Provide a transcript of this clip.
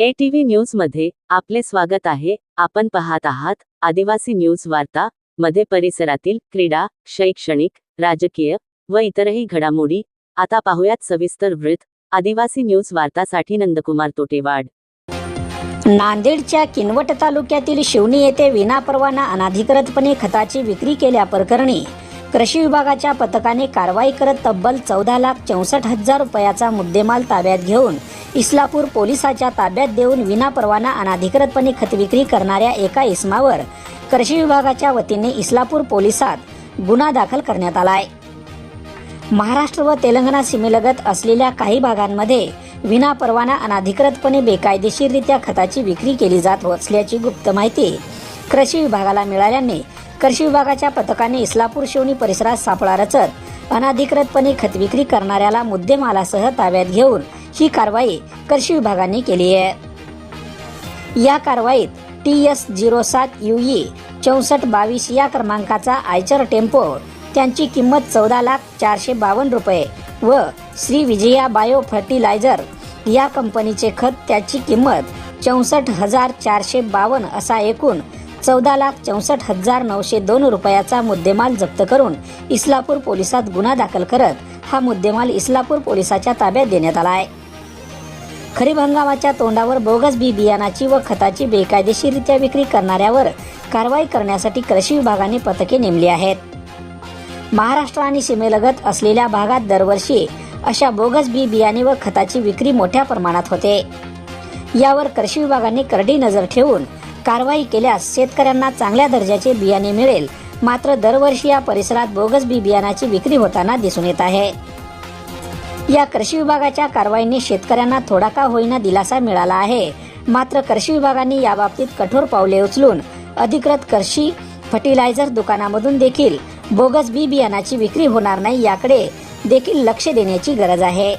ATV न्यूजमध्ये आपले स्वागत आहे. आपण पाहत आहात आदिवासी न्यूज वार्ता मध्ये परिसरातील क्रीडा शैक्षणिक राजकीय व इतरही घडामोडी. आता पाहूयात सविस्तर वृत्त. आदिवासी न्यूज वार्तासाठी नंदकुमार तोटेवाड. नांदेडच्या किनवट तालुक्यातील शिवणी येथे विनापरवाना अनाधिकृतपणे खताची विक्री केल्याप्रकरणी कृषी विभागाच्या पथकाने कारवाई करत तब्बल चौदा लाख चौसष्ट हजार रुपयाचा मुद्देमाल ताब्यात घेऊन इस्लापूर पोलिसाच्या ताब्यात देऊन विनापरवाना अनाधिकृतपणे खत विक्री करणाऱ्या एका इसमावर कृषी विभागाच्या वतीने इस्लापूर पोलिसात गुन्हा दाखल करण्यात आलाय. महाराष्ट्र व तेलंगणा सीमेलगत असलेल्या काही भागांमध्ये विनापरवाना अनाधिकृतपणे बेकायदेशीररित्या खताची विक्री केली जात असल्याची गुप्त माहिती कृषी विभागाला मिळाल्याने कृषी विभागाच्या पथकाने इस्लापूर शिवणी परिसरात सापळा रचत अनाधिकृतपणे खत विक्री करणाऱ्याला मुद्देमालासह ताब्यात घेऊन ही कारवाई कृषी विभागाने केली आहे. या कारवाईत टी एस झिरो सात युई चौसष्ट बावीस या क्रमांकाचा आयचर टेम्पो त्यांची किंमत चौदा लाख चारशे बावन्न रुपये व श्री विजया बायो फर्टिलायझर या कंपनीचे खत त्याची किंमत चौसष्ट हजार चारशे बावन्न असा एकूण चौदा लाख चौसष्ट हजार नऊशे दोन रुपयाचा मुद्देमाल जप्त करून इस्लापूर पोलिसात गुन्हा दाखल करत हा मुद्देमाल इस्लापूर पोलिसाच्या ताब्यात देण्यात आला आहे. खरीप हंगामाच्या तोंडावर बोगस बी बियाणाची व खताची बेकायदेशीररित्या विक्री करणाऱ्यावर कारवाई करण्यासाठी कृषी विभागाने पथके नेमली आहेत. महाराष्ट्र आणि सीमेलगत असलेल्या भागात दरवर्षी अशा बोगस बी बियाणे व खताची विक्री मोठ्या प्रमाणात होते. यावर कृषी विभागाने करडी नजर ठेवून कारवाई केल्यास शेतकऱ्यांना चांगल्या दर्जाचे बियाणे मिळेल. मात्र दरवर्षी या परिसरात बोगस बी बियाणाची विक्री होताना दिसून येत आहे. या कृषी विभागाच्या कारवाईने शेतकऱ्यांना थोडा का होईना दिलासा मिळाला आहे. मात्र कृषी विभागाने याबाबतीत कठोर पावले उचलून अधिकृत कृषी फर्टिलायझर दुकानामधून देखील बोगस बी बियाणाची विक्री होणार नाही याकडे देखील लक्ष देण्याची गरज आहे.